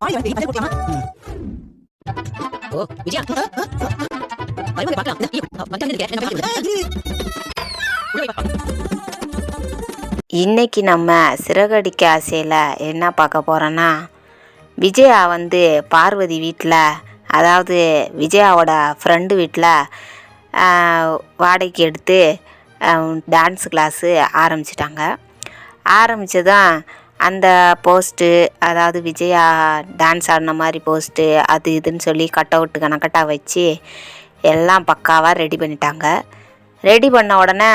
ஓ விஜயா வரும்போது பார்க்கலாம் இன்னைக்கு நம்ம சிறகடிக்க ஆசையில் என்ன பார்க்க போகிறோன்னா விஜயா வந்து பார்வதி வீட்டில் அதாவது விஜயாவோட ஃப்ரெண்டு வீட்டில் வாடகைக்கு எடுத்து டான்ஸ் கிளாஸு ஆரம்பிச்சிட்டாங்க. ஆரம்பித்ததும் அந்த போஸ்ட்டு அதாவது விஜயா டான்ஸ் ஆடின மாதிரி போஸ்ட்டு அது இதுன்னு சொல்லி கட் அவுட்டு கணக்கட்டாக வச்சு எல்லாம் பக்காவாக ரெடி பண்ணிட்டாங்க. ரெடி பண்ண உடனே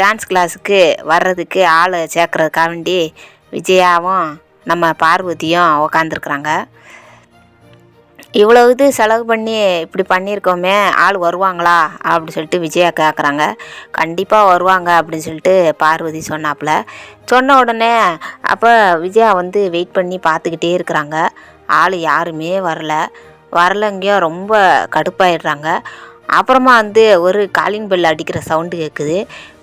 டான்ஸ் கிளாஸுக்கு வர்றதுக்கு ஆள் சேர்க்குறதுக்காக வேண்டி விஜயாவும் நம்ம பார்வதியும் உக்காந்துருக்குறாங்க. இவ்வளோ இது செலவு பண்ணி இப்படி பண்ணியிருக்கோமே ஆள் வருவாங்களா? அப்படின்னு சொல்லிட்டு விஜயா கேட்குறாங்க கண்டிப்பாக வருவாங்க அப்படின்னு சொல்லிட்டு பார்வதி சொன்னாப்புல. சொன்ன உடனே அப்போ விஜயா வந்து வெயிட் பண்ணி பார்த்துக்கிட்டே இருக்கிறாங்க. ஆள் யாருமே வரல. வரலங்கேயோ ரொம்ப கடுப்பாயிடுறாங்க. அப்புறமா வந்து ஒரு காலிங் பெல் அடிக்கிற சவுண்டு கேட்குது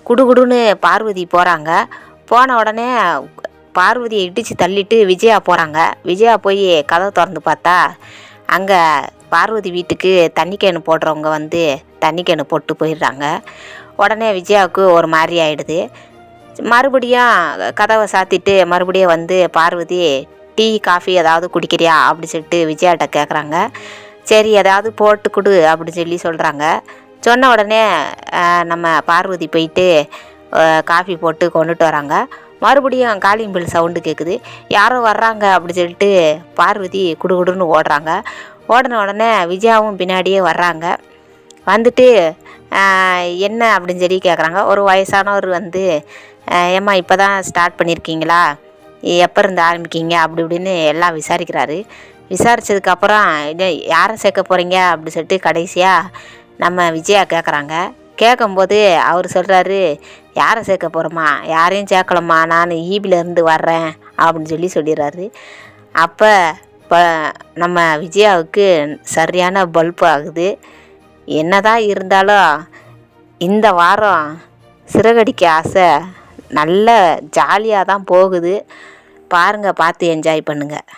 குடுகுடுன்னு பார்வதி போகிறாங்க போன உடனே பார்வதியை இடித்து தள்ளிட்டு விஜயா போகிறாங்க விஜயா போய் கதவை திறந்து பார்த்தா அங்கே பார்வதி வீட்டுக்கு தண்ணி கேனு போடுறவங்க வந்து தண்ணி கேனு போட்டு போயிடுறாங்க. உடனே விஜயாவுக்கு ஒரு மாதிரி ஆகிடுது மறுபடியும் கதவை சாத்திட்டு மறுபடியும் வந்து பார்வதி டீ காஃபி ஏதாவது குடிக்கிறியா? அப்படின்னு சொல்லிட்டு விஜயாட்ட கேட்குறாங்க சரி ஏதாவது போட்டு கொடு அப்படின்னு சொல்லி சொல்கிறாங்க சொன்ன உடனே நம்ம பார்வதி போயிட்டு காஃபி போட்டு கொண்டுட்டு வராங்க. மறுபடியும் காலிங் பெல் சவுண்டு கேட்குது யாரோ வர்றாங்க அப்படி சொல்லிட்டு பார்வதி குடுகுடுன்னு ஓடுறாங்க. ஓடின உடனே விஜயாவும் பின்னாடியே வர்றாங்க. வந்துட்டு என்ன? அப்படின்னு சொல்லி கேட்குறாங்க ஒரு வயசானவர் வந்து ஏம்மா இப்போ தான் ஸ்டார்ட் பண்ணியிருக்கீங்களா எப்போ இருந்து ஆரம்பிக்கீங்க? அப்படி இப்படின்னு எல்லாம் விசாரிக்கிறாரு. விசாரித்ததுக்கப்புறம் இது யாரை சேர்க்க போகிறீங்க அப்படி சொல்லிட்டு கடைசியாக நம்ம விஜயா கேட்குறாங்க கேட்கும்போது அவர் சொல்கிறாரு யாரை சேர்க்க போகிறோமா யாரையும் சேர்க்கலம்மா. நான் ஈபிலேருந்து வர்றேன். அப்படின்னு சொல்லி சொல்லிடுறாரு. அப்போ இப்போ நம்ம விஜயாவுக்கு சரியான பல்ப் ஆகுது. என்னதான் இருந்தாலும் இந்த வாரம் சிறகடிக்க ஆசை நல்ல ஜாலியாக தான் போகுது. பாருங்கள் பார்த்து என்ஜாய் பண்ணுங்கள்